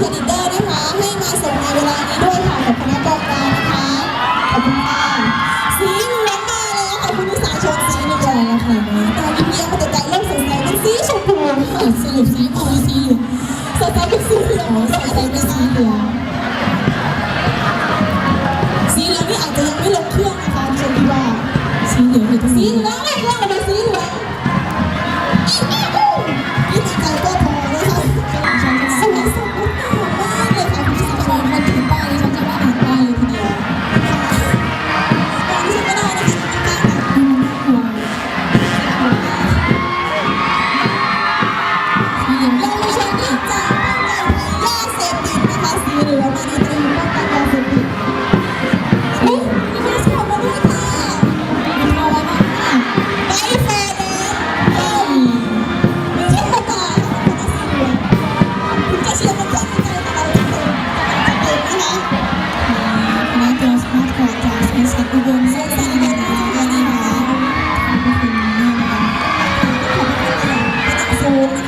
ชีดิเดอร์นะคะ ให้มาส่งในเวลานี้ด้วยค่ะกับคุณกองกางนะคะขอบคุณค่ะสีเหลืองมาแล้วขอบคุณที่สายชมสีนี่เหลือค่ะตอีกเพียงมาแต่ใจเริ่มสดใสเป็นสีชมพูค่ะสรุปสีชมพูสีเหลืองสดสเป็นสีเหลืองสดใสเป็นสีเหลืองสีเหลืองนี่อาจจะยังไม่ลงเครื่องนะคะชมที่ว่าสีเหลืองหรือสีเหลืง คุณเส้นสัาด้อบคุากนะคะไองซู